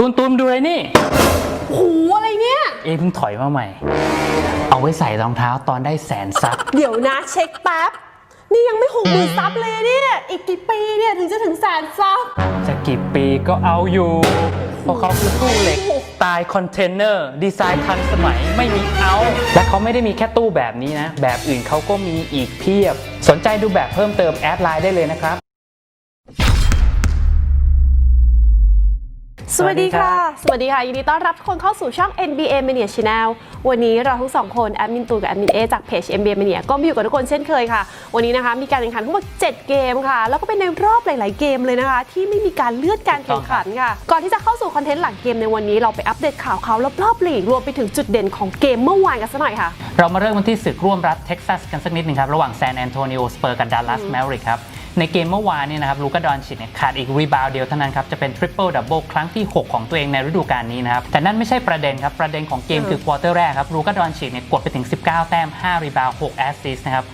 ตูนตูนดูเลยนี่ โอ้โหอะไรเนี่ย เอเพิ่งถอยมาใหม่ เอาไว้ใส่รองเท้าตอนได้แสนซับเดี๋ยวนะเช็คแป๊บ นี่ยังไม่หกหมื่นซับเลยเนี่ย อีกกี่ปีเนี่ยถึงจะถึงแสนซับ จะกี่ปีก็เอาอยู่ เพราะเขาคือตู้เหล็กสไตล์คอนเทนเนอร์ ดีไซน์ทันสมัยไม่มีเอา และเขาไม่ได้มีแค่ตู้แบบนี้นะ แบบอื่นเขาก็มีอีกเพียบ สนใจดูแบบเพิ่มเติมแอดไลน์ได้เลยนะครับ สวัสดีค่ะ สวัสดีค่ะ ยินดีต้อนรับทุกคนเข้าสู่ช่อง NBA Mania Channel วันนี้เราทั้งสองคนแอดมินตูนกับแอดมินเอจากเพจ NBA Mania ก็มาอยู่กับทุกคนเช่นเคยค่ะ วันนี้นะคะมีการแข่งขันทั้งหมด7เกมค่ะ แล้วก็เป็นในรอบหลาย ๆ เกมเลยนะคะ ที่ไม่มีการเลื่อนการแข่งขันค่ะ ก่อนที่จะเข้าสู่คอนเทนต์หลังเกมในวันนี้เราไปอัปเดตข่าวเขารอบๆลีกรวมไปถึงจุดเด่นของเกมเมื่อวานกันสักหน่อยค่ะ เรามาเริ่มกันที่ศึกร่วมรัฐเท็กซัสกันสักนิดหนึ่งครับระหว่างแซนแอนโทนิโอสเปอร์กับดัลลัสแมริกครับ ในเกมเมื่อวานเนี่ยนะครับลูกาดอนชิดเนี่ยขาดอีกรีบาวเดียวเท่านั้นครับจะเป็นทริปเปิลดับเบิลครั้งที่ 6 ของตัวเองในฤดูกาลนี้นะครับแต่นั่นไม่ใช่ประเด็นครับ ประเด็นของเกมคือควอเตอร์แรกครับลูกาดอนชิดเนี่ยกดไปถึง 19 แต้ม 5 รีบาว 6 แอสซิสต์นะครับ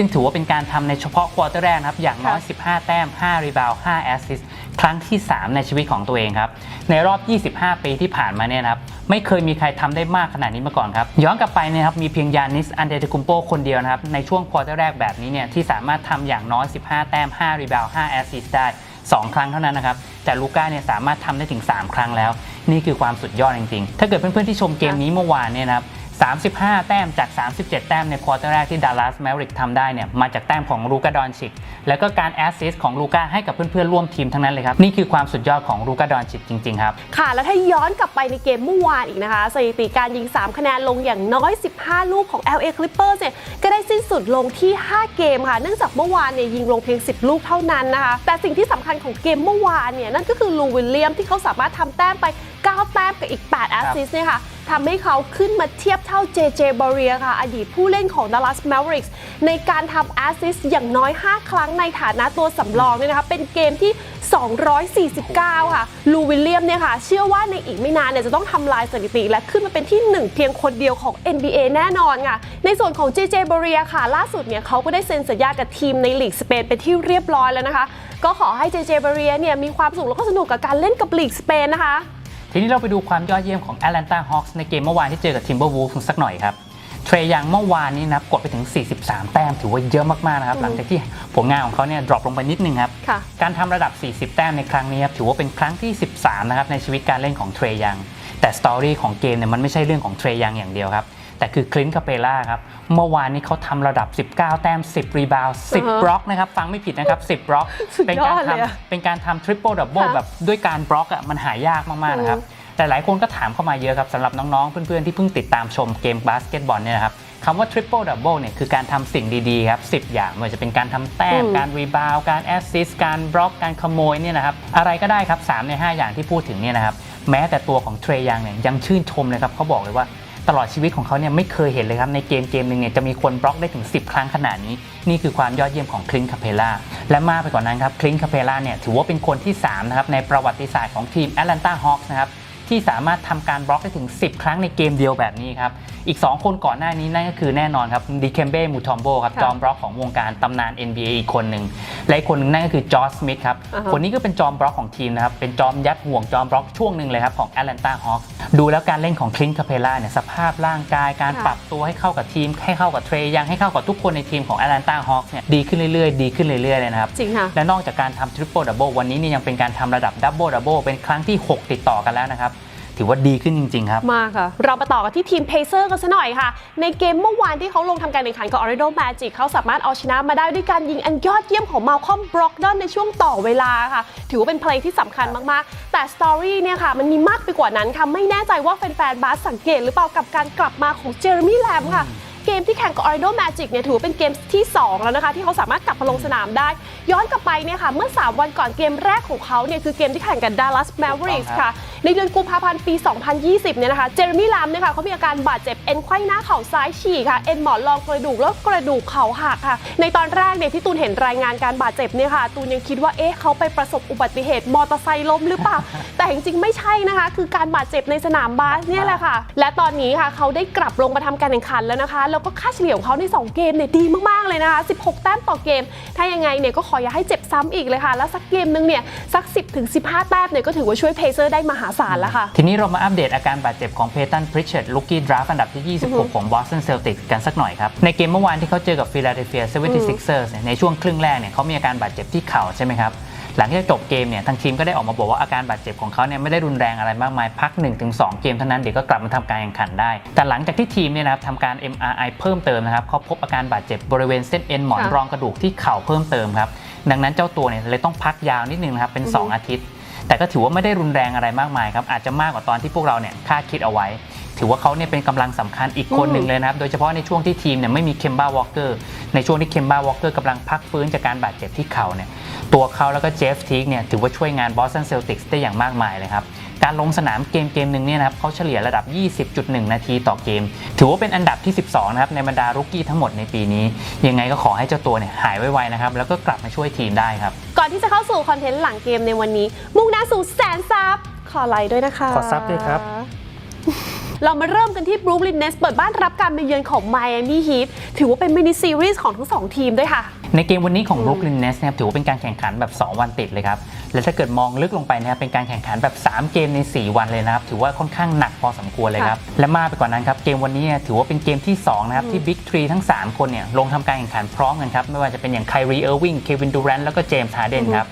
ซึ่งถือว่าเป็นการทำในเฉพาะควอเตอร์แรกนะครับ อย่างน้อย 15 แต้ม 5 รีบาว5แอสซิสต์ครั้งที่ 3 ในชีวิตของตัวเองครับ ในรอบ 25 ปีที่ผ่านมาเนี่ยนะครับ ไม่เคยมีใครทำได้มากขนาดนี้มาก่อนครับ ย้อนกลับไปเนยครับ มีเพียงยานิส อันเดตคุมโปคนเดียวนะครับ ในช่วงควอเตอร์แรกแบบนี้เนี่ย ที่สามารถทำอย่างน้อย 15 แต้ม 5 รีบาว5แอสซิสต์ได้ 2 ครั้งเท่านั้นนะครับ แต่ลูก้าเนี่ยสามารถทำได้ถึง 3 ครั้งแล้ว นี่คือความสุดยอดจริงๆ ถ้าเกิดเพื่อนๆที่ชมเกมนี้เมื่อวานเนี่ยนะครับ 35 แต้มจาก 37 แต้มในควอเตอร์แรกที่ดัลลัสแมริกทำได้เนี่ยมาจากแต้มของลูกาดอนชิก แล้วก็การแอสซิสต์ของลูกาให้กับเพื่อนๆ ร่วมทีมทั้งนั้นเลยครับ นี่คือความสุดยอดของลูกาดอนชิกจริงๆครับ ค่ะ แล้วถ้าย้อนกลับไปในเกมเมื่อวานอีกนะคะ สถิติการยิง 3 คะแนนลงอย่างน้อย 15 ลูกของ LA Clippers เนี่ยก็ได้สิ้นสุดลงที่ 5 เกมค่ะ เนื่องจากเมื่อวานเนี่ยยิงลงเพียง 10 ลูกเท่านั้นนะคะแต่สิ่งที่สำคัญของเกมเมื่อวานเนี่ยนั่นก็คือลูวิลเลียมที่เขาสามารถทำแต้มไป 9 แต้มกับอีก 8 แอสซิสต์เนี่ยค่ะ ทำให้เขาขึ้นมาเทียบเท่า JJ b a r r i e r ค่ะ อดีตผู้เล่นของ Dallas Mavericks ในการทำแอสซิสต์อย่างน้อย 5 ครั้งในฐานะตัวสำรองเนี่ยนะคะเป็นเกมที่ 249 ค่ะ ลูวิลเลียมเนี่ยค่ะ เชื่อว่าในอีกไม่นานเนี่ยจะต้องทำลายสถิติ และขึ้นมาเป็นที่ 1 เพียงคนเดียวของ NBA แน่นอนค่ะ ในส่วนของ JJ b a r r i e r ค่ะ ล่าสุดเนี่ยเขาก็ได้เซ็นสัญญากับทีมในลีกสเปนเป็นที่เรียบร้อยแล้วนะคะ ก็ขอให้ JJ b a r r i e r เนี่ยมีความสุขแล้วก็สนุกกับการเล่นกับลีกสเปนนะคะ ทีนี้เราไปดูความยอดเยี่ยมของ Atlanta Hawks ในเกมเมื่อวานที่เจอกับ Timberwolves สักหน่อยครับเทรยังเมื่อวานนี้นะครับกดไปถึง 43 แต้มถือว่าเยอะมากๆนะครับหลังจากที่ผลงานของเขาเนี่ยดรอปลงไปนิดนึงครับค่ะการทำระดับ 40 แต้มในครั้งนี้ครับถือว่าเป็นครั้งที่ 13 นะครับในชีวิตการเล่นของเทรยังแต่สตอรี่ของเกมเนี่ยมันไม่ใช่เรื่องของเทรยังอย่างเดียวครับ แต่คือคลินคาเปล่าครับ เมื่อวานนี้เขาทำระดับ 19 แต้ม 10 รีบาวอือฮะ10บล็อกนะครับ ฟังไม่ผิดนะครับ 10บล็อกสุดเป็นยกาอรดเลยอะทำเป็นการทำทริปเปิลดับเบิลค่ะแบบด้วยการบล็อกอะมันหายากมากๆนะครับแต่หลายคนก็ถามเข้ามาเยอะครับสำหรับน้องๆ เพื่อนๆ ที่เพิ่งติดตามชมเกมบาสเกตบอลเนี่ยนะครับคำว่า Triple Double เนี่ยคือการทำสิ่งดีๆครับ10 อย่างไม่ว่าจะเป็นการทำแต้มอืมการรีบาวการแอสซิสการบล็อกการขโมยเนี่ยนะครับอะไรก็ได้ครับ 3 ใน 5 อย่างที่พูดถึงเนี่ยนะครับแม้แต่ตัวของเทรยังเนี่ยยังชื่นชมเลยครับเขาบอกเลยว่า ตลอดชีวิตของเขาเนี่ยไม่เคยเห็นเลยครับ ในเกมเกมหนึ่งเนี่ยจะมีคนบล็อกได้ถึง 10 ครั้งขนาดนี้ นี่คือความยอดเยี่ยมของคลินคาเพล่าและมากไปกว่านั้นครับคลินคาเพล่าเนี่ยถือว่าเป็นคนที่3นะครับในประวัติศาสตร์ของทีมแอตแลนตาฮอคส์นะครับ ที่สามารถทำการบล็อกได้ถึง 10 ครั้งในเกมเดียวแบบนี้ครับ อีก 2 คนก่อนหน้านี้นั่นก็คือแน่นอนครับดิเคมเบ้มูทอมโบครับค่ะจอมบล็อกของวงการตำนาน NBA อีกคนหนึ่งและอีกคนหนึ่งนั่นก็คือจอร์จสมิธครับอ่าฮะคนนี้ก็เป็นจอมบล็อกของทีมนะครับเป็นจอมยัดห่วงจอมบล็อกช่วงหนึ่งเลยครับของแอตแลนตาฮอคส์ดูแล้วการเล่นของคลินคาเพล่าเนี่ยสภาพร่างกายการค่ะปรับตัวให้เข้ากับทีม ให้เข้ากับเทรยังให้เข้ากับทุกคนในทีมของ Atlanta Hawks เนี่ยดีขึ้นเรื่อยๆ ดีขึ้นเรื่อยๆเลยนะครับจริงค่ะและนอกจากการทำ Triple Double วันนี้เนี่ยยังเป็นการทำระดับ Double Double เป็นครั้งที่ 6 ติดต่อกันแล้วนะครับ ถือว่าดีขึ้นจริง ๆ ครับ มากค่ะ เรามาต่อกันที่ทีมเพเซอร์กันซะหน่อยค่ะ ในเกมเมื่อวานที่เขาลงทำการแข่งขันกับ Orlando Magic เขาสามารถเอาชนะมาได้ด้วยการยิงอันยอดเยี่ยมของ Malcolm Brogdon ในช่วงต่อเวลาค่ะ ถือว่าเป็นเพลงที่สำคัญมาก ๆ แต่สตอรี่เนี่ยค่ะ มันมีมากไปกว่านั้นค่ะ ไม่แน่ใจว่าแฟน ๆ บาสสังเกตหรือเปล่ากับการกลับมาของเจอร์มี่แลมค่ะ เกมที่แข่งกับ Orlando Magic เนี่ยถือว่าเป็นเกมที่ 2 แล้วนะคะ ที่เขาสามารถกลับมาลงสนามได้ ย้อนกลับไปเนี่ยค่ะ เมื่อ 3 วันก่อนเกมแรกของเขาเนี่ยคือเกมที่แข่งกับ Dallas Mavericks ค่ะในเดือนกุมภาพันธ์ปี 2020 เนี่ยนะคะ เจอร์มี่ลามเนี่ยค่ะเขามีอาการบาดเจ็บเอ็นไขว้หน้าเข่าซ้ายฉีกค่ะ เอ็นหมอนรองกระดูกแล้วกระดูกเข่าหักค่ะ ในตอนแรกเนี่ยที่ตูนเห็นรายงานการบาดเจ็บเนี่ยค่ะ ตูนยังคิดว่า เอ๊ะเขาไปประสบอุบัติเหตุมอเตอร์ไซค์ล้มหรือเปล่า แต่จริงๆ ไม่ใช่นะคะ คือการบาดเจ็บในสนามบาสเนี่ยแหละค่ะ และตอนนี้ค่ะเขาได้กลับลงมาทำการแข่งขันแล้วนะคะ แล้วก็ค่าเฉลี่ยของเขาใน 2 เกมเนี่ยดีมากๆเลยนะคะ 16 แต้มต่อเกม ถ้ายังไงเนี่ยก็ขออย่าให้เจ็บซ้ำอีกเลยค่ะ แล้วสักเกมนึงเนี่ยสัก 10-15 แต้มเนี่ยก็ถือว่าช่วยเพเซอร์ได้มหาศาลแล้วค่ะ ทีนี้เรามาอัปเดตอาการบาดเจ็บของเพตันพริชเช r ร์ลูกี้ดราฟอันดับที่ 26 ของ Boston Celtics กันสักหน่อยครับ ในเกมเมื่อวานที่เขาเจอกับ Philadelphia 76ers เนี่ยในช่วงครึ่งแรกเนี่ยเขามีอาการบาดเจ็บที่เข่าใช่ไหมครับหลังจากจบเกมเนี่ยทางทีมก็ได้ออกมาบอกว่าอาการบาดเจ็บของเขาเนี่ยไม่ได้รุนแรงอะไรมากมายพัก 1-2 เกมเท่านั้นเดี๋ยวก็กลับมาทำการแข่งขันได้ แต่หลังจากที่ทีมเนี่ยนะครับทำการ MRI เพิ่มเติมนะครับเขาพบอาการบาดเจ็บบริเวณเส้นเอ็นหมอนค่ะรองกระดูกที่เข่าเพิ่มเติมครับดังนั้นเจ้าตัวเนี่ยเลยต้องพักยาวนิดนึงนะครับเป็น 2 อาทิตย์ แต่ก็ถือว่าไม่ได้รุนแรงอะไรมากมายครับอาจจะมากกว่าตอนที่พวกเราเนี่ยคาดคิดเอาไว้ ถือว่าเขาเนี่ยเป็นกำลังสำคัญอีกคนหนึ่งเลยนะครับ โดยเฉพาะในช่วงที่ทีมเนี่ยไม่มีเคมบ้าวอลเกอร์ในช่วงที่เคมบ้าวอลเกอร์กำลังพักฟื้นจากการบาดเจ็บที่เข่าเนี่ยตัวเขาแล้วก็เจฟทีกเนี่ยถือว่าช่วยงานบอสตันเซลติกส์ได้อย่างมากมายเลยครับ การลงสนามเกมเกมหนึ่งเนี่ยนะครับเขาเฉลี่ยระดับ 20.1 นาทีต่อเกม ถือว่าเป็นอันดับที่ 12 นะครับ ในบรรดารุกกี้ทั้งหมดในปีนี้ ยังไงก็ขอให้เจ้าตัวเนี่ยหายไวๆนะครับ แล้วก็กลับมาช่วยทีมได้ครับ ก่อนที่จะเข้าสู่คอนเทนต์หลังเกมในวันนี้ มุ่งหน้าสู่แสนซับขอไลค์ด้วยนะคะ ขอซับด้วยครับเรามาเริ่มกันที่บรูคลินเนสเปิดบ้านรับการมาเยือนของไมอามี่ฮีทถือว่าเป็นมินิซีรีส์ของทั้งสองทีมด้วยค่ะ ในเกมวันนี้ของ Brooklyn Nets นะครับถือว่าเป็นการแข่งขันแบบ 2 วันติดเลยครับ และถ้าเกิดมองลึกลงไปนะครับเป็นการแข่งขันแบบ 3 เกมใน 4 วันเลยนะครับ ถือว่าค่อนข้างหนักพอสมควรเลยครับ และมากไปกว่านั้นครับเกมวันนี้เนี่ยถือว่าเป็นเกมที่ 2 นะครับ ที่ Big 3 ทั้ง 3 คนเนี่ยลงทำการแข่งขันพร้อมกันครับ ไม่ว่าจะเป็นอย่างไครีเออร์วิงเควินดูแรนแล้วก็เจมส์ฮาร์เดนครับ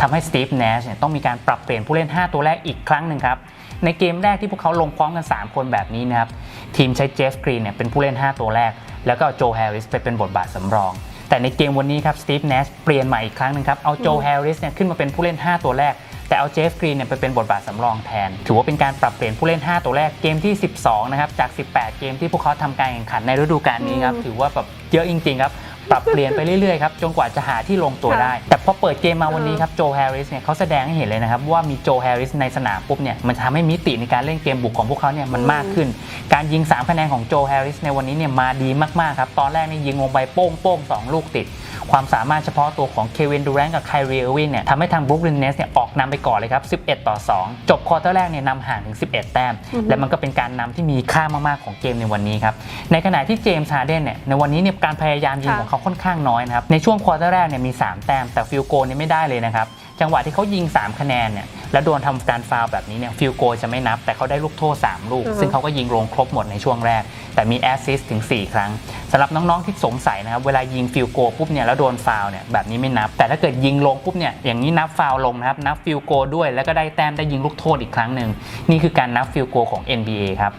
ทำให้สตีฟเนชเนี่ยต้องมีการปรับเปลี่ยนผู้เล่น 5 ตัวแรกอีกครั้งหนึ่งครับในเกมแรกที่พวกเขาลงพร้อมกัน 3 คนแบบนี้นะครับทีมใช้เจฟกรีนเนี่ยเป็นผู้เล่น 5 ตัวแรก แล้วก็เอาโจแฮร์ริสไปเป็นบทบาทสำรอง แต่ในเกมวันนี้ครับสตีฟเนชเปลี่ยนใหม่อีกครั้งหนึงครับ เอาโจแฮร์ริสเนี่ยขึ้นมาเป็นผู้เล่น 5 ตัวแรก แต่เอาเจฟกรีนเนี่ยไปเป็นบทบาทสำรองแทน ถือว่าเป็นการปรับเปลี่ยนผู้เล่น 5 ตัวแรกเกมที่ 12 นะครับ จาก 18 เกมที่พวกเขาทำการแข่งขันในฤดูกาลนี้ครับ ถือว่าแบบเยอะจริงๆครับ ปรับเปลี่ยนไปเรื่อยๆครับจนกว่าจะหาที่ลงตัวได้ แต่พอเปิดเกมมาวันนี้ครับโจแฮร์ริสเนี่ยเขาแสดงให้เห็นเลยนะครับว่ามีโจแฮร์ริสในสนามปุ๊บเนี่ยมันจะทำให้มิติในการเล่นเกมบุกของพวกเขาเนี่ยมันมากขึ้น การยิง 3 คะแนนของโจแฮร์ริสในวันนี้เนี่ยมาดีมากๆครับตอนแรกนี่ยิงลงไปโป้งโป้งๆสองลูกติด ความสามารถเฉพาะตัวของเควินดูแรนกับไครีเออร์วินเนี่ยทำให้ทางบรูคลินเนสเนี่ยออกนำไปก่อนเลยครับ 11 ต่อ 2 จบควอเตอร์แรกเนี่ยนำห่างถึง 11 แต้ม และมันก็เป็นการนำที่มีค่ามาก ๆ ของเกมในวันนี้ครับ ในขณะที่เจมส์ฮาร์เดนเนี่ยในวันนี้เนี่ยการพยายามยิงค่ะของเขาค่อนข้างน้อยนะครับ ในช่วงควอเตอร์แรกเนี่ยมี 3 แต้ม แต่ฟิลโกเนี่ยไม่ได้เลยนะครับ จังหวะที่เขายิง 3 คะแนนเนี่ยแล้วโดนทำการฟาวล์แบบนี้เนี่ยฟิลโกจะไม่นับ แต่เขาได้ลูกโทษ 3 ลูกอือฮึซึ่งเขาก็ยิงลงครบหมดในช่วงแรก แต่มีแอสซิสต์ถึง 4 ครั้งสำหรับน้องๆที่สงสัยนะครับเวลายิงฟิลโกปุ๊บเนี่ยแล้วโดนฟาวล์เนี่ยแบบนี้ไม่นับ แต่ถ้าเกิดยิงลงปุ๊บเนี่ยอย่างนี้นับฟาวล์ลงนะครับนับฟิลโกด้วย แล้วก็ได้แต้มได้ยิงลูกโทษอีกครั้งหนึ่งนี่คือการนับฟิลโกของ NBA ครับ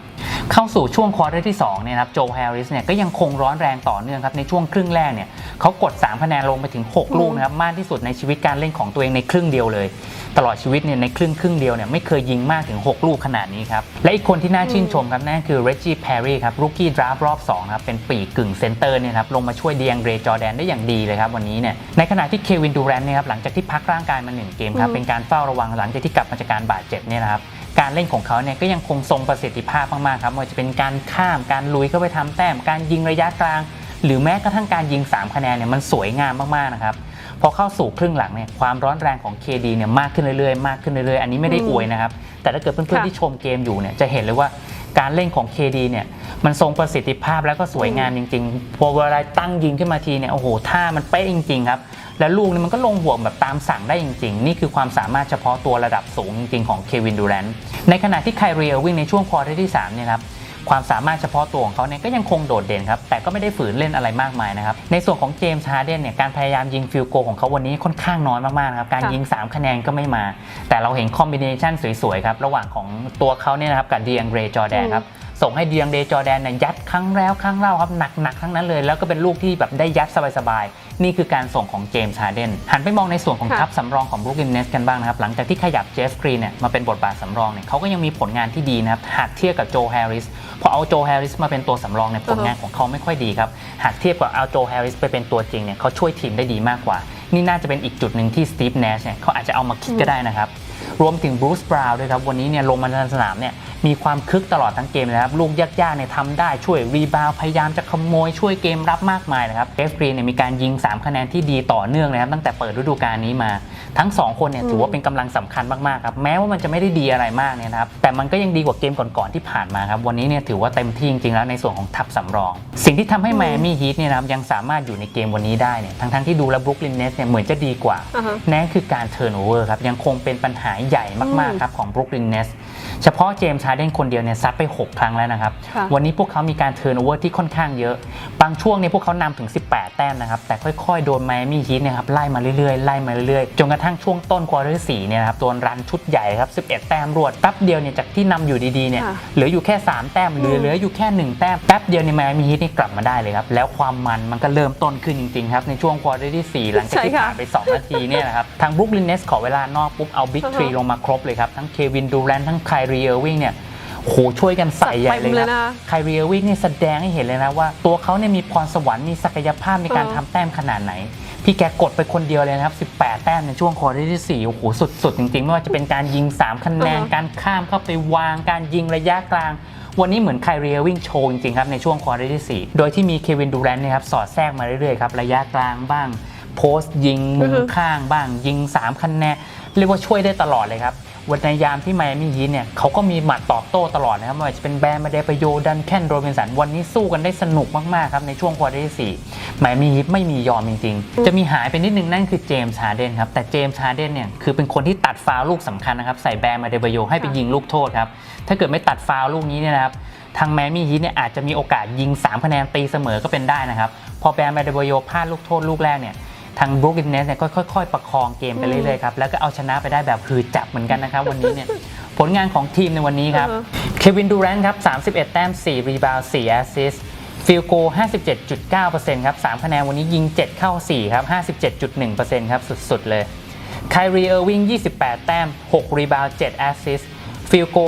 เข้าสู่ช่วงควอเตอร์ที่2เนี่ยนะครับโจแฮร์ริสเนี่ยก็ยังคงร้อนแรงต่อเนื่องครับในช่วงครึ่งแรกเนี่ยเขากด 3 คะแนนลงไปถึง 6 ลูกนะครับมากที่สุดในชีวิตการเล่นของตัวเองในครึ่งเดียวเลย ตลอดชีวิตเนี่ยในครึ่งครึ่งเดียวเนี่ยไม่เคยยิงมากถึง 6 ลูกขนาดนี้ครับและอีกคนที่น่าชื่นชมครับนั่นคือเรจจี้แพรรี่ครับรูกี้ดราฟรอบ2ครับเป็นปีกกึ่งเซนเตอร์เนี่ยครับลงมาช่วยเดียงเรจอแดนได้อย่างดีเลยครับวันนี้เนี่ยในขณะที่เควินดูแรนเนี่ยครับหลังจากที่พักร่างกายมาหนึ่งเกมครับเป็นการเฝ้าระวังหลังจากที่กลับมาจากการบาดเจ็บเนี่ยนะครับ การเล่นของเขาเนี่ยก็ยังคงทรงประสิทธิภาพมากๆครับไม่ว่าจะเป็นการข้ามการลุยเข้าไปทำแต้ม การยิงระยะกลาง หรือแม้กระทั่งการยิง 3 คะแนนเนี่ยมันสวยงามมากๆนะครับพอเข้าสู่ครึ่งหลังเนี่ยความร้อนแรงของ KD เนี่ยมากขึ้นเรื่อยๆมากขึ้นเรื่อยๆอันนี้ไม่ได้อวยนะครับแต่ถ้าเกิดเพื่อนค่ะๆที่ชมเกมอยู่เนี่ยจะเห็นเลยว่าการเล่นของ KD เนี่ยมันทรงประสิทธิภาพแล้วก็สวยงามจริงๆ พอเวลาตั้งยิงขึ้นมาทีเนี่ยโอ้โหท่ามันเป๊ะจริงๆครับ แล้วลูกนี่มันก็ลงห่วงแบบตามสั่งได้จริง ๆ นี่คือความสามารถเฉพาะตัวระดับสูงจริง ๆ ของเควินดูแรนต์ในขณะที่ไครีเออร์วิงในช่วงควอเตอร์ที่3เนี่ยครับความสามารถเฉพาะตัวของเขาเนี่ยก็ยังคงโดดเด่นครับ แต่ก็ไม่ได้ฝืนเล่นอะไรมากมายนะครับ ในส่วนของเจมส์ฮาร์เดนเนี่ยการพยายามยิงฟิลโกของเขาวันนี้ค่อนข้างน้อยมากๆครับ การยิง 3 คะแนนก็ไม่มา แต่เราเห็นคอมบิเนชันสวยๆครับ ระหว่างของตัวเขาเนี่ยนะครับกับดีอังเรจอแดนครับ ส่งให้เดียงเดจอแดนเนี่ยยัดครั้งแล้วครั้งเล่าครับหนักๆทั้งนั้นเลย แล้วก็เป็นลูกที่แบบได้ยัดสบายๆ นี่คือการส่งของเจมส์ฮาร์เดนหันไปมองในส่วนของค่ะทัพสำรองของบรูคลินเนสกันบ้างนะครับ หลังจากที่ขยับเจฟกรีนเนี่ยมาเป็นบทบาทสำรองเนี่ยเขาก็ยังมีผลงานที่ดีนะครับ หากเทียบกับโจแฮร์ริสพอเอาโจแฮร์ริสมาเป็นตัวสำรองเนี่ยผลงานของเขาไม่ค่อยดีครับหากเทียบกับเอาโจแฮร์ริสไปเป็นตัวจริงเนี่ยเขาช่วยทีมได้ดีมากกว่า นี่น่าจะเป็นอีกจุดหนึ่งที่สตีฟเนชเนี่ยเขาอาจจะเอามาคิดก็ได้นะครับรวมถึงบรูซบราวน์ด้วยครับวันนี้เนี่ยลงมาในสนามเนี่ย มีความคึกตลอดทั้งเกมเลยครับลูกยากๆเนี่ยทำได้ช่วยรีบาวด์พยายามจะขโมยช่วยเกมรับมากมายนะครับเจฟกรีนเนี่ยมีการยิง 3 คะแนนที่ดีต่อเนื่องเลยครับตั้งแต่เปิดฤดูกาลนี้มา ทั้ง 2 คนเนี่ยถือว่าเป็นกำลังสำคัญมากๆครับแม้ว่ามันจะไม่ได้ดีอะไรมากเนี่ยนะครับแต่มันก็ยังดีกว่าเกมก่อนๆที่ผ่านมาครับวันนี้เนี่ยถือว่าเต็มที่จริงๆแล้วในส่วนของทัพสำรอง สิ่งที่ทำให้อืมไมอามี่ฮีทเนี่ยนะครับยังสามารถอยู่ในเกมวันนี้ได้เนี่ยทั้งๆที่ดูแล้วบรุกลินเนสเนี่ยเหมือนจะดีกว่าอ่าฮะนั่นคือการเทิร์นโอเวอร์ครับยังคงเป็นปัญหาใหญ่มากอืมๆครับของบรุกลินเนส เฉพาะเจมส์ฮาร์เดนคนเดียวเนี่ยซัดไป 6 ครั้งแล้วนะครับค่ะวันนี้พวกเขามีการเทิร์นโอเวอร์ที่ค่อนข้างเยอะ บางช่วงเนี่ยพวกเขานำถึง 18 แต้มนะครับ แต่ค่อยๆ โดนไมอามี่ฮีทเนี่ยครับไล่มาเรื่อยๆ ไล่มาเรื่อยๆ จนกระทั่งช่วงต้นควอเตอร์สี่เนี่ยนะครับโดนรันชุดใหญ่ครับ 11 แต้มรวดแป๊บเดียวเนี่ยจากที่นำอยู่ดีๆเนี่ยค่ะเหลืออยู่แค่ 3 แต้มเหลืออืมเหลืออยู่แค่ 1 แต้มแป๊บเดียวในไมอามี่ฮีทนี่กลับมาได้เลยครับแล้วความมันมันก็เริ่มต้นขึ้นจริงๆครับในช่วงควอเตอร์ที่สี่หลังจากที่ใช่ค่ะผ่านไป 2 นาทีเนี่ยนะครับทางบรุกลินเนสขอเวลานอกปุ๊บเอาบิ๊กอ่าฮะทรีลงมาครบเลยครับทั้งเควินดูแรนทั้งไครีเออร์วิงเนี่ยโหช่วยกันใส่ใหญ่เลยจัดเต็มเลยนะนะไครีเออร์วิงนี่แสดงให้เห็นเลยนะว่า ตัวเขาเนี่ยมีพรสวรรค์มีศักยภาพในการเออทำแต้มขนาดไหน พี่แกกดไปคนเดียวเลยนะครับ 18 แต้มในช่วงควอเตอร์ที่4โอ้โหสุดๆ จริงๆ ไม่ว่าจะเป็นการยิง 3 คะแนนอ่าฮะการข้ามเข้าไปวางการยิงระยะกลางวันนี้เหมือนไคเรียวิ่งโชว์จริงๆครับ ในช่วงควอเตอร์ที่ 4 โดยที่มีเควินดูแรนต์เนะครับ สอดแทรกมาเรื่อยๆครับ ระยะกลางบ้าง โพสต์ยิงมุอือมฮึข้างบ้าง ยิง 3 คะแนนเรียกว่าช่วยได้ตลอดเลยครับ วันในยามที่ไมอามี่ฮีทเนี่ยเขาก็มีหมัดตอบโต้ตลอดนะครับไม่ว่าจะเป็นแบรนด์มาเดปโยดันแคนโรบินสันวันนี้สู้กันได้สนุกมากๆครับในช่วงควอเตอร์ที่4ไมอามี่ฮีทไม่มียอมจริงๆ จะมีหายไปนิดนึงนั่นคือเจมส์ฮาร์เดนครับแต่เจมส์ฮาร์เดนเนี่ยคือเป็นคนที่ตัดฟาวลูกสำคัญนะครับใส่แบรนด์มาเดปโยให้ไปยิงลูกโทษครับถ้าเกิดไม่ตัดฟาวลูกนี้เนี่ยนะครับทางแมมี่ฮีทเนี่ยอาจจะมีโอกาสยิง 3 คะแนนตีเสมอก็เป็นได้นะครับ พอแบรนด์มาเดปโยพลาดลูกโทษลูกแรกเนี่ย ทางบรูคลินเนสเนี่ยก็ค่อยๆ ประคองเกมไปเรื่อยๆครับแล้วก็เอาชนะไปได้แบบคือจับเหมือนกันนะครับวันนี้เนี่ยผลงานของทีมในวันนี้ครับอือฮะเควินดูแรนต์ครับ31 แต้ม 4 รีบาวด์4แอสซิสต์ฟิลโก 57.9%ครับ3คะแนนวันนี้ยิง 7 เข้า 4 ครับ 57.1%ครับสุดๆ เลยไครีเออร์วิง 28 แต้ม 6 รีบาวด์7แอสซิสต์ฟิลโก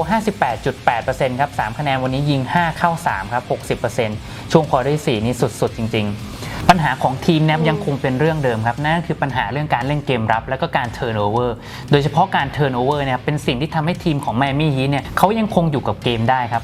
58.8%ครับ3คะแนนวันนี้ยิง 5 เข้า 3 ครับ 60%ช่วงควอเตอร์ที่4นี่สุดๆ จริง ๆ ปัญหาของทีมเนยยังคงเป็นเรื่องเดิมครับนั่นก็คือปัญหาเรื่องการเล่นเกมรับ แล้วก็การเทิร์นโอเวอร์โดยเฉพาะการเทิร์นโอเวอร์เนี่ยเป็นสิ่งที่ทำให้ทีมของแมมี่ฮีเนี่ยเขายังคงอยู่กับเกมได้ครับ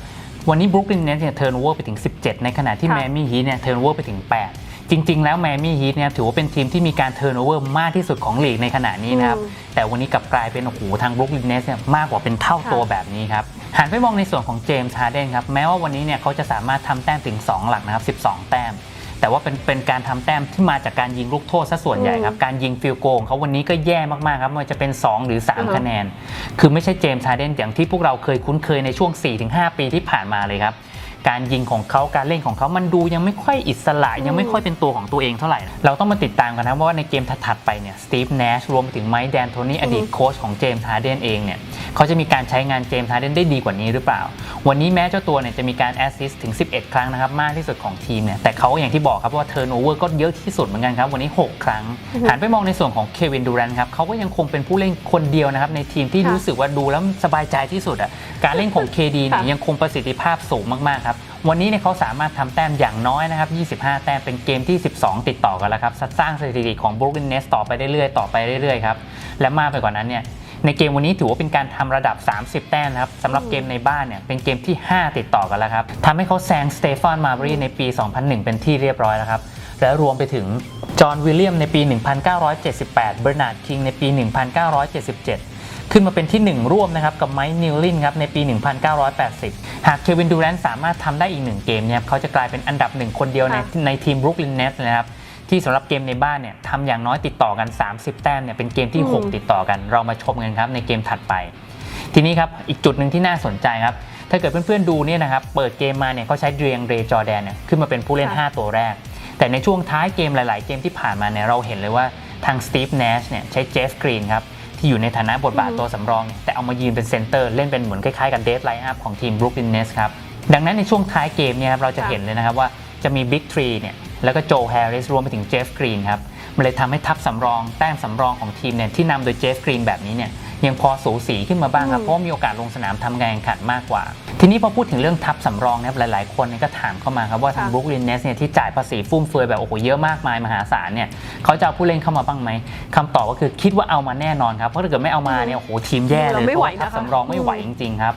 วันนี้บรุกลินเนสเนี่ยเทิร์นโอเวอร์ไปถึง 17 ในขณะที่ค่ะแมมี่ฮีเนี่ยเทิร์นโอเวอร์ไปถึง 8จริง ๆ แล้วแมมี่ฮีทเนี่ยถือว่าเป็นทีมที่มีการเทิร์นโอเวอร์มากที่สุดของลีกในขณะนี้นะครับอืมแต่วันนี้กลับกลายเป็นโอ้โหทางบรุกลินเนสเนี่ยมากกว่าเป็นเท่าตัวค่ะแบบนี้ครับ หันไปมองในส่วนของเจมส์ฮาร์เดนครับ แม้ว่าวันนี้เนี่ยเขาจะสามารถทำแต้มถึง 2 หลักนะครับ 12 แต้ม แต่ว่าเป็นเป็นการทำแต้มที่มาจากการยิงลูกโทษซะส่วนใหญ่ครับ การยิงฟิลโกงเขาวันนี้ก็แย่มากๆครับไม่ว่าจะเป็น 2 หรืออือฮึ3คะแนน คือไม่ใช่เจมส์ฮาร์เดนอย่างที่พวกเราเคยคุ้นเคยในช่วง 4-5 ปีที่ผ่านมาเลยครับ การยิงของเขาการเล่นของเขามันดูยังไม่ค่อยอิสระยังไม่ค่อยเป็นตัวของตัวเองเท่าไหร่ เราต้องมาติดตามกันนะว่าในเกมถัดๆไปเนี่ยสตีฟเนชรวมไปถึงไมค์แดนโทนี่อดีตโค้ชของเจมส์ฮาร์เดนเองเนี่ยเขาจะมีการใช้งานเจมส์ฮาร์เดนได้ดีกว่านี้หรือเปล่า วันนี้แม้เจ้าตัวเนี่ยจะมีการแอสซิสต์ถึง 11 ครั้งนะครับมากที่สุดของทีมเนี่ยแต่เขาอย่างที่บอกครับว่าเทิร์นโอเวอร์ก็เยอะที่สุดเหมือนกันครับวันนี้ 6 ครั้งหันไปมองในส่วนของเควินดูแรนต์ครับเขาก็ยังคงเป็นผู้เล่นคนเดียวนะครับในทีมที่ค่ะรู้สึกว่าดูแล้วสบายใจที่สุดอะ การเล่นของ KD เนี่ยค่ะยังคงประสิทธิภาพสูงมากๆครับ วันนี้เนี่ยเขาสามารถทำแต้มอย่างน้อยนะครับ 25 แต้มเป็นเกมที่ 12 ติดต่อกันแล้วครับ สร้างสถิติของ Brooklyn Nets ต่อไปเรื่อยๆ ต่อไปเรื่อยๆครับ และมากไปกว่านั้นเนี่ยในเกมวันนี้ถือว่าเป็นการทำระดับ 30 แต้มนะครับสำหรับเกมในบ้านเนี่ยเป็นเกมที่ 5 ติดต่อกันแล้วครับทำให้เขาแซงสเตฟานมาร์บรีในปี 2001 เป็นที่เรียบร้อยแล้วครับ และรวมไปถึงจอห์นวิลเลียมในปี 1978 เบอร์นาร์ดคิงในปี 1977 ขึ้นมาเป็นที่ 1 ร่วมนะครับกับไมค์นิวลินครับในปี 1980 หากเควินดูแรนต์สามารถทำได้อีกหนึ่งเกมเนี่ยครับเขาจะกลายเป็นอันดับหนึ่งคนเดียวในค่ะในทีมบรุกลินเนสนะครับที่สำหรับเกมในบ้านเนี่ยทำอย่างน้อยติดต่อกัน 30 แต้มเนี่ยเป็นเกมที่อืม6ติดต่อกัน เรามาชมกันครับในเกมถัดไป ทีนี้ครับอีกจุดหนึ่งที่น่าสนใจครับถ้าเกิดเพื่อนๆดูเนี่ยนะครับเปิดเกมมาเนี่ยเขาใช้เดรียงเรย์จอร์แดนเนี่ยขึ้นมาเป็นผู้เล่นค่ะ5ตัวแรก แต่ในช่วงท้ายเกมหลาย ๆ เกมที่ผ่านมาเนี่ยเราเห็นเลยว่าทางสตีฟเนชเนี่ยใช้เจฟกรีนครับ ที่อยู่ในฐานะบทบาทตัวสำรอง แต่เอามายืนเป็นเซนเตอร์เล่นเป็นเหมือนคล้ายๆกับเดฟไลน์อัพของทีมบรูคลินเนสครับ ดังนั้นในช่วงท้ายเกมเนี่ยครับเราจะค่ะเห็นเลยนะครับว่าจะมีบิ๊กทรีเนี่ยแล้วก็โจแฮร์ริสรวมไปถึงเจฟกรีนครับมันเลยทำให้ทัพสำรองแต้มสำรองของทีมเนี่ยที่นำโดยเจฟกรีนแบบนี้เนี่ย ยังพอสูสีขึ้นมาบ้างครับอืมเพราะว่ามีโอกาสลงสนามทำการแข่งขันมากกว่า ทีนี้พอพูดถึงเรื่องทัพสำรองนะครับหลาย ๆ คนเนี่ยก็ถามเข้ามาครับว่าทางค่ะบรุกลินเนสเนี่ยที่จ่ายภาษีฟุ่มเฟือยแบบโอ้โหเยอะมากมายมหาศาลเนี่ยเขาจะเอาผู้เล่นเข้ามาบ้างไหมคำตอบก็คือคิดว่าเอามาแน่นอนครับเพราะถ้าเกิดไม่เอามาเนี่ยโอ้โหทีมแย่เลยเราไม่ไหวเพราะว่าทัพนะคะสำรองไม่ไหวจริงๆครับ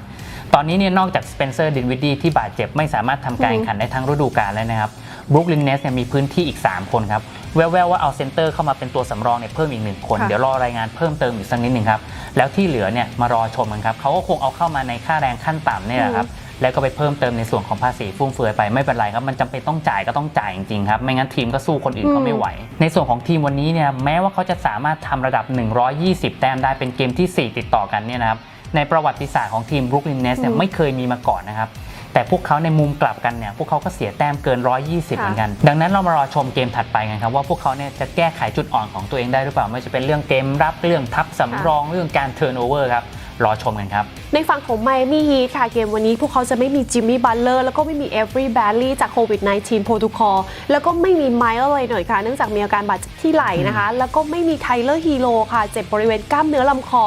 ตอนนี้เนี่ยนอกจากสเปนเซอร์ดินวิดดี้ที่บาดเจ็บไม่สามารถทำการแข่งขันได้ทั้งฤดูกาลแล้วนะครับ บรุกลินเนสเนี่ยมีพื้นที่อีก 3 คนครับ แววๆว่าเอาเซนเตอร์เข้ามาเป็นตัวสำรองเนี่ยเพิ่มอีกหนึ่งคนค่ะเดี๋ยวรอรายงานเพิ่มเติมอีกสักนิดหนึ่งครับ แล้วที่เหลือเนี่ยมารอชมกันครับเขาก็คงเอาเข้ามาในค่าแรงขั้นต่ำเนี่ยแหละครับแล้วก็ไปเพิ่มเติมในส่วนของภาษีฟุ่มเฟือยไปไม่เป็นไรครับ มันจำเป็นต้องจ่ายก็ต้องจ่ายจริงๆครับ ไม่งั้นทีมก็สู้คนอื่นเขาไม่ไหว ในส่วนของทีมวันนี้เนี่ยแม้ว่าเขาจะสามารถทำระดับ 120 แต้มได้เป็นเกมที่ 4 ติดต่อกันเนี่ยนะครับในประวัติศาสตร์ของทีมบรุกลินเนสเนี่ยอืมไม่เคยมีมาก่อนนะครับ แต่พวกเขาในมุมกลับกันเนี่ยพวกเขาก็เสียแต้มเกิน 120 เหมือนกัน ดังนั้นเรามารอชมเกมถัดไปกันครับว่าพวกเขาเนี่ยจะแก้ไขจุดอ่อนของตัวเองได้หรือเปล่าไม่ว่าจะเป็นเรื่องเกมรับเรื่องทับสำรองเรื่องการเทิร์นโอเวอร์ครับรอชมกันครับ ในฝั่งของไมอามี่ฮีทค่ะเกมวันนี้พวกเขาจะไม่มีจิมมี่บัลเลอร์แล้วก็ไม่มีเอฟรีแบลลี่จากโควิด -19 โปรโตคอลแล้วก็ไม่มีไมล์เลยหน่อยค่ะ เนื่องจากมีอาการบาดเจ็บที่ไหล่นะคะ แล้วก็ไม่มีไทเลอร์ฮีโร่ค่ะ เจ็บบริเวณกล้ามเนื้อลำคอ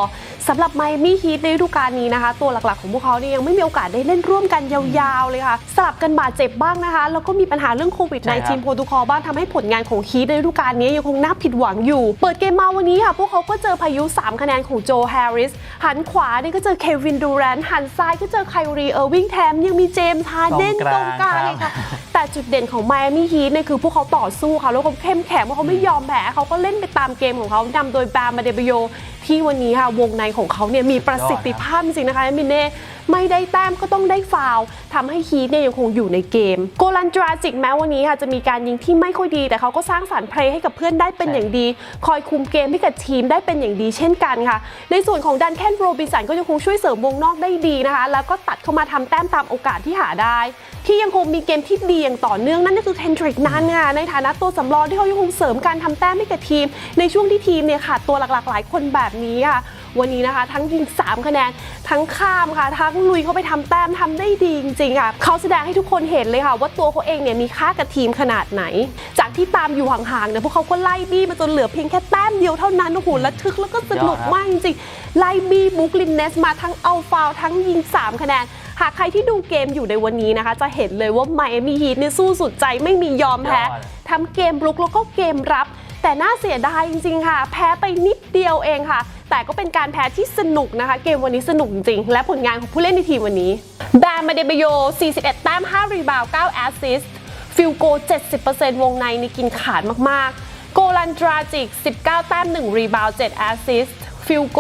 สำหรับไมอามี่ฮีทในฤดูกาลนี้นะคะ ตัวหลักๆของพวกเขาเนี่ยยังไม่มีโอกาสได้เล่นร่วมกันยาวๆเลยค่ะ สลับกันบาดเจ็บบ้างนะคะ แล้วก็มีปัญหาเรื่องโควิดใช่ครับ -19 โปรโตคอลบ้างทำให้ผลงานของฮีทในฤดูกาลนี้ยังคงน่าผิดหวังอยู่ เปิดเกมมาวันนี้ค่ะ พวกเขาก็เจอพายุ 3 คะแนนของโจแฮร์ริส หันขวานี่ก็เจอเควินดูแรนต์หันซ้ายก็เจอไคลรีเออร์วิงแถมยังมีเจมส์ฮาร์เดนตตรรงงกกลาลางงครับเลยค่ะแต่จุดเด่นของไมอามี่ฮีทเนี่ยคือพวกเขาต่อสู้ค่ะแล้วเขาเข้มแข็งว่าเขาไม่ยอมแพ้เขาก็เล่นไปตามเกมของเขานำโดยแบมมาเดเบโย ที่วันนี้ค่ะวงในของเขาเนี่ยมีประสิทธิภาพจริงๆนะคะมินเน่ไม่ได้แต้มก็ต้องได้ฟาวล์ทำให้ฮีทเนี่ยยังคงอยู่ในเกม โกลันดราจิกแม้วันนี้ค่ะจะมีการยิงที่ไม่ค่อยดี แต่เขาก็สร้างสรรค์เพลย์ให้กับเพื่อนได้เป็นอย่างดี คอยคุมเกมให้กับทีมได้เป็นอย่างดีเช่นกันค่ะ ในส่วนของดันแคนโรบินสันก็ยังคงช่วยเสริมวงนอกได้ดีนะคะ แล้วก็ตัดเข้ามาทำแต้มตามโอกาสที่หาได้ ที่ยังคงมีเกมที่ดีอย่างต่อเนื่องนั่นก็คือเทนดริกนันค่ะในฐานะตัวสำรองที่เขายังคงเสริมการทำแต้มให้กับทีม ในช่วงที่ทีมเนี่ยขาดตัวหลักๆหลายคนแบบนี้ค่ะ วันนี้นะคะ ทั้งยิง 3 คะแนน ทั้งข้ามค่ะ ทั้งลุยเข้าไปทำแต้มทำได้ดีจริงๆค่ะเขาแสดงให้ทุกคนเห็นเลยค่ะ ว่าตัวเขาเองเนี่ยมีค่ากับทีมขนาดไหน จากที่ตามอยู่ห่างๆเนี่ยพวกเขาก็ไล่บี้มาจนเหลือเพียงแค่แต้มเดียวเท่านั้นโอ้โหระทึกแล้วก็สนุกมากจริงๆไล่บี้บุกลินเนสมาทั้งเอาฟาวล์ทั้งยิง 3 คะแนนหากใครที่ดูเกมอยู่ในวันนี้นะคะ จะเห็นเลยว่าไมอามี่ฮีทเนี่ยสู้สุดใจไม่มียอมแพ้ยอดทำเกมรุกแล้วก็เกมรับ แต่น่าเสียดายจริง ๆ ค่ะ แพ้ไปนิดเดียวเองค่ะ แต่ก็เป็นการแพ้ที่สนุกนะคะ เกมวันนี้สนุกจริงๆและผลงานของผู้เล่นในทีมวันนี้ แบมมาเดเบโย 41 แต้ม 5 รีบาวด์9แอสซิสต์ ฟิลโก 70%วงในนี่กินขาดมากๆ โกลันดราจิก 19 แต้ม 1 รีบาวด์7แอสซิสต์ ฟิลโก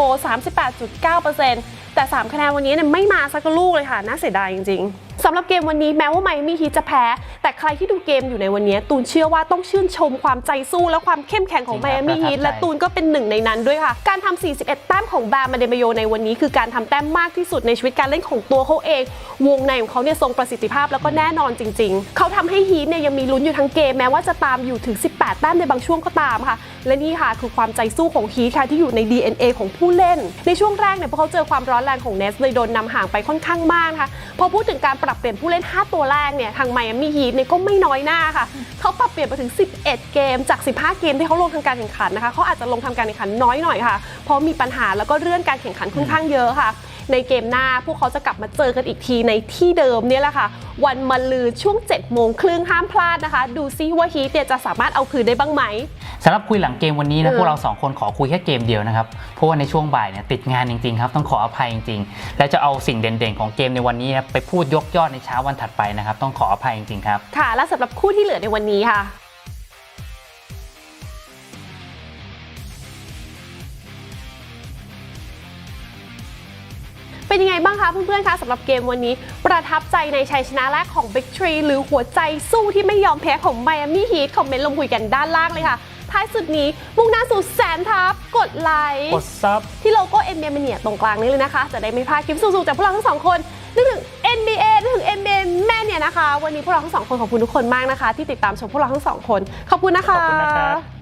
38.9%แต่ 3 คะแนนวันนี้เนี่ยไม่มาสักลูกเลยค่ะ น่าเสียดายจริง ๆ สำหรับเกมวันนี้แม้ว่าไมอามี่ฮีทจะแพ้ แต่ใครที่ดูเกมอยู่ในวันนี้ตูนเชื่อว่าต้องชื่นชมความใจสู้และความเข้มแข็งของจริไมงครับอามี่ฮีทประทับใจและตูนก็เป็นหนึ่งในนั้นด้วยค่ะ การทำ41 แต้มของแบมมาเดเมโยในวันนี้ คือการทำแต้มมากที่สุดในชีวิตการเล่นของตัวเขาเอง วงในของเขาเนี่ยทรงประสิทธิภาพแล้วก็แน่นอนจริง ๆ เขาทำให้ฮีทเนี่ยยังมีลุ้นอยู่ทั้งเกมแม้ว่าจะตามอยู่ถึง 18 แต้มในบางช่วงก็ตามค่ะและนี่ค่ะคือความใจสู้ของฮีทค่ะที่อยู่ใน DNA ของผู้เล่น ในช่วงแรกเนี่ยพวกเขาเจอความร้อนแรงของเนสเลยโดนนำห่างไปค่อนข้างมากนะคะพอพูดถึงการปรับเปลี่ยนผู้เล่น 5 ตัวแรกเนี่ยทางไมอามี่ฮีทเนี่ยก็ไม่น้อยหน้าค่ะเขาปรับเปลี่ยนไปถึง 11 เกมจาก 15 เกมที่เขาลงทำการแข่งขันนะคะเขาอาจจะลงทำการแข่งขันน้อยหน่อยค่ะเพราะมีปัญหาแล้วก็เลื่อนการแข่งขันค่อนข้างเยอะค่ะ ในเกมหน้าพวกเขาจะกลับมาเจอกันอีกทีในที่เดิมเนี่ยแหละค่ะ วันมะลืนช่วง7โมงครึ่งห้ามพลาดนะคะ ดูซิว่าฮีทเนี่ยจะสามารถเอาคืนได้บ้างไหมสำหรับคุยหลังเกมวันนี้นะเออพวกเราสองคนขอคุยแค่เกมเดียวนะครับเพราะว่าในช่วงบ่ายเนี่ยติดงานจริงๆครับต้องขออภัยจริงๆ และจะเอาสิ่งเด่นๆของเกมในวันนี้นะไปพูดยกยอดในเช้าวันถัดไปนะครับต้องขออภัยจริงๆครับค่ะและสำหรับคู่ที่เหลือในวันนี้ค่ะ เป็นยังไงบ้างคะเพื่อนๆคะสำหรับเกมวันนี้ ประทับใจในชัยชนะแรกของ Big Tree หรือหัวใจสู้ที่ไม่ยอมแพ้ของ Miami Heat คอมเมนต์ลงคุยกันด้านล่างเลยค่ะท้ายสุดนี้มุ่งหน้าสู่แสนทับกดไลค์กดซับที่โลโก้ NBA มันเนี่ยตรงกลางนี้เลยนะคะ จะได้ไม่พลาดคลิปสูงๆจากพวกเราทั้งสองคนนึกถึง NBA นึกถึง NBA แม่เนี่ยนะคะ วันนี้พวกเราทั้งสองคนขอบคุณทุกคนมากนะคะ ที่ติดตามชมพวกเราทั้งสองคน ขอบคุณนะคะขอบคุณนะครับ